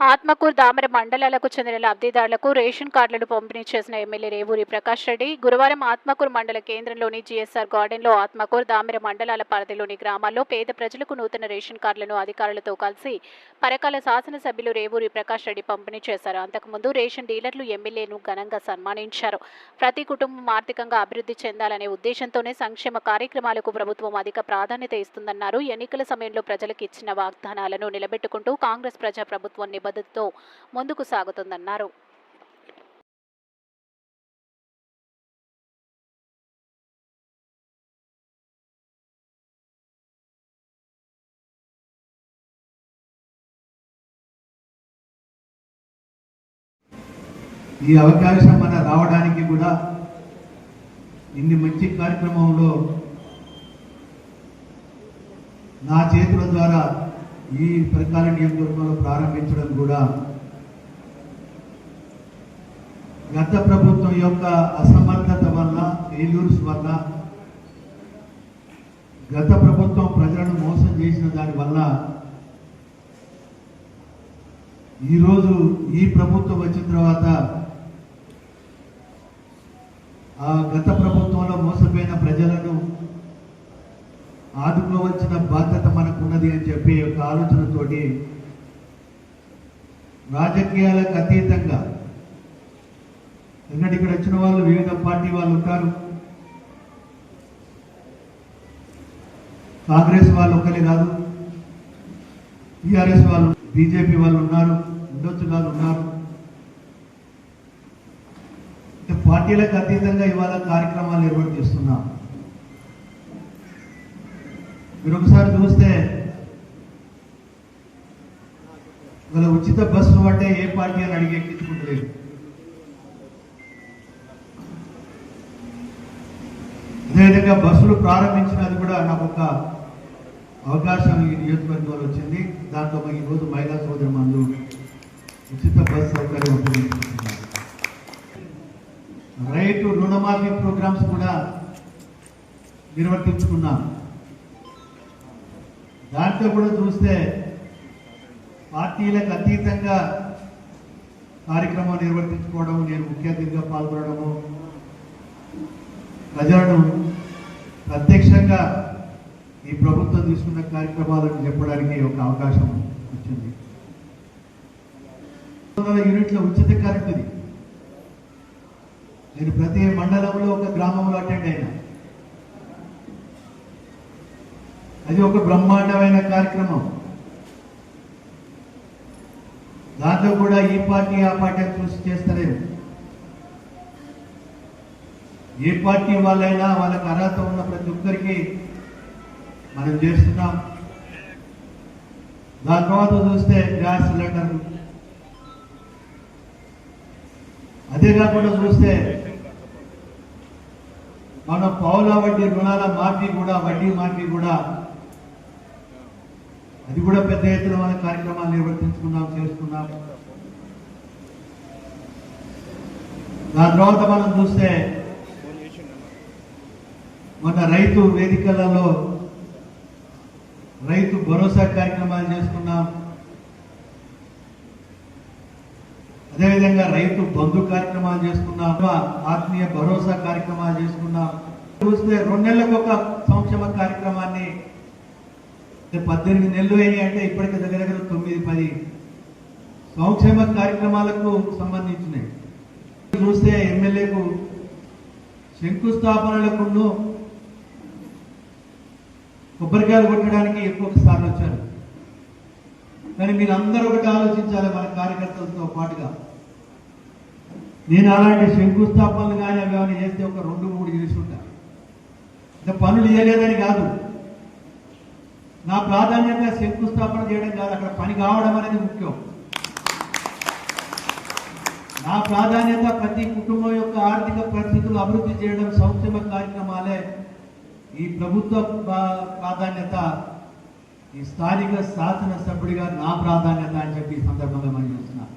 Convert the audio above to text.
ఆత్మకూరు దామర మండలాలకు చెందిన లబ్ధిదారులకు రేషన్ కార్డులను పంపిణీ చేసిన ఎమ్మెల్యే రేవూరి ప్రకాష్ రెడ్డి గురువారం ఆత్మకూరు మండల కేంద్రంలోని జీఎస్ఆర్ గార్డెన్లో ఆత్మకూరు దామర మండలాల పరిధిలోని గ్రామాల్లో పేద ప్రజలకు నూతన రేషన్ కార్డులను అధికారులతో కలిసి పరకాల శాసనసభ్యులు రేవూరి ప్రకాష్ రెడ్డి పంపిణీ చేశారు. అంతకుముందు రేషన్ డీలర్లు ఎమ్మెల్యేను ఘనంగా సన్మానించారు. ప్రతి కుటుంబం ఆర్థికంగా అభివృద్ధి చెందాలనే ఉద్దేశంతోనే సంక్షేమ కార్యక్రమాలకు ప్రభుత్వం అధిక ప్రాధాన్యత ఇస్తుందన్నారు. ఎన్నికల సమయంలో ప్రజలకు ఇచ్చిన వాగ్దానాలను నిలబెట్టుకుంటూ కాంగ్రెస్ ప్రజా ప్రభుత్వం పద్ధతితో ముందుకు సాగుతుందన్నారు. ఈ అవకాశం మన రావడానికి కూడా ఇన్ని మంచి కార్యక్రమంలో నా చేతుల ద్వారా ఈ ప్రకాల నియోజకవర్గంలో ప్రారంభించడం కూడా గత ప్రభుత్వం యొక్క అసమర్థత వల్ల ఫెయిల్యూర్స్ వల్ల గత ప్రభుత్వం ప్రజలను మోసం చేసిన దాని వల్ల ఈరోజు ఈ ప్రభుత్వం వచ్చిన తర్వాత ఆ గత ప్రభుత్వంలో మోసపోయిన ప్రజలను ఆదుకోవలసిన బాధ్యత మనకున్నది అని చెప్పి ఒక ఆలోచనతోటి రాజకీయాలకు అతీతంగా ఎందుకంటే ఇక్కడ వచ్చిన వాళ్ళు వివిధ పార్టీ వాళ్ళు ఉంటారు. కాంగ్రెస్ వాళ్ళు ఒక్కలే కాదు. టీఆర్ఎస్ వాళ్ళు బీజేపీ వాళ్ళు ఉన్నారు ఉండొచ్చు కాదు ఉన్నారు. పార్టీలకు అతీతంగా ఇవాళ కార్యక్రమాలు ఏర్పాటు చేస్తున్నాం. మీరు ఒకసారి చూస్తే ఇవాళ ఉచిత బస్సు అంటే ఏ పార్టీ అని అడిగి ఎక్కించుకుంటలేదు. అదేవిధంగా బస్సులు ప్రారంభించినది కూడా నాకు ఒక అవకాశం ఈ నియోజకవర్గంలో వచ్చింది. దాంతో ఈరోజు మహిళా సోదరి మందు ఉచిత బస్సు సౌకర్యం ఉపయోగించుకుంటున్నారు రైతు రుణమాఫీ ప్రోగ్రామ్స్ కూడా నిర్వర్తించుకున్నాం. దాంట్లో కూడా చూస్తే పార్టీలకు అతీతంగా కార్యక్రమం నిర్వర్తించుకోవడం నేను ముఖ్య అతిథిగా పాల్గొనడము ప్రజలను ప్రత్యక్షంగా ఈ ప్రభుత్వం తీసుకున్న కార్యక్రమాలను చెప్పడానికి ఒక అవకాశం వచ్చింది. యూనిట్ల ఉచిత కరెంటుది నేను ప్రతి మండలంలో ఒక గ్రామంలో అటెండ్ అయినా. అది ఒక బ్రహ్మాండమైన కార్యక్రమం. దాంట్లో కూడా ఈ పార్టీ ఆ పార్టీ చూసి చేస్తలేరు. ఏ పార్టీ వాళ్ళైనా వాళ్ళకి అర్హత ఉన్న ప్రతి ఒక్కరికి మనం చేస్తున్నాం. దాని తర్వాత చూస్తే గ్యాస్ సిలిండర్ అదే కాకుండా చూస్తే మన పౌల వడ్డీ రుణాల మాఫీ కూడా వడ్డీ మాఫీ కూడా అది కూడా పెద్ద ఎత్తున మన కార్యక్రమాలు నిర్వర్తించుకున్నాం చేసుకున్నాం దాని తర్వాత మనం చూస్తే మన రైతు వేదికలలో రైతు భరోసా కార్యక్రమాలు చేసుకున్నాం. అదేవిధంగా రైతు బంధు కార్యక్రమాలు చేసుకున్నాం. ఆత్మీయ భరోసా కార్యక్రమాలు చేసుకున్నాం. చూస్తే రెండు నెలలకు ఒక పద్దెనిమిది నెలలు అయినాయి అంటే ఇప్పటికి దగ్గర దగ్గర తొమ్మిది పది సంక్షేమ కార్యక్రమాలకు సంబంధించినవి. చూస్తే ఎమ్మెల్యేకు శంకుస్థాపనలకు కొబ్బరికాయలు కొట్టడానికి ఎక్కువ సార్లు వచ్చారు. కానీ మీరు అందరూ ఒకటి ఆలోచించాలి మన కార్యకర్తలతో పాటుగా. నేను అలాంటి శంకుస్థాపనలు కానీ అవి ఏమైనా చేస్తే ఒక రెండు మూడు చేసుకుంటా అంటే పనులు ఇవ్వలేదని కాదు. నా ప్రాధాన్యత శంకుస్థాపన చేయడం కాదు అక్కడ పని కావడం అనేది ముఖ్యం. నా ప్రాధాన్యత ప్రతి కుటుంబం యొక్క ఆర్థిక పరిస్థితులు అభివృద్ధి చేయడం సంక్షేమ కార్యక్రమాలే ఈ ప్రభుత్వ ప్రాధాన్యత. ఈ స్థానిక శాసనసభ్యుడిగా నా ప్రాధాన్యత అని చెప్పి ఈ సందర్భంగా మనం చూస్తున్నాను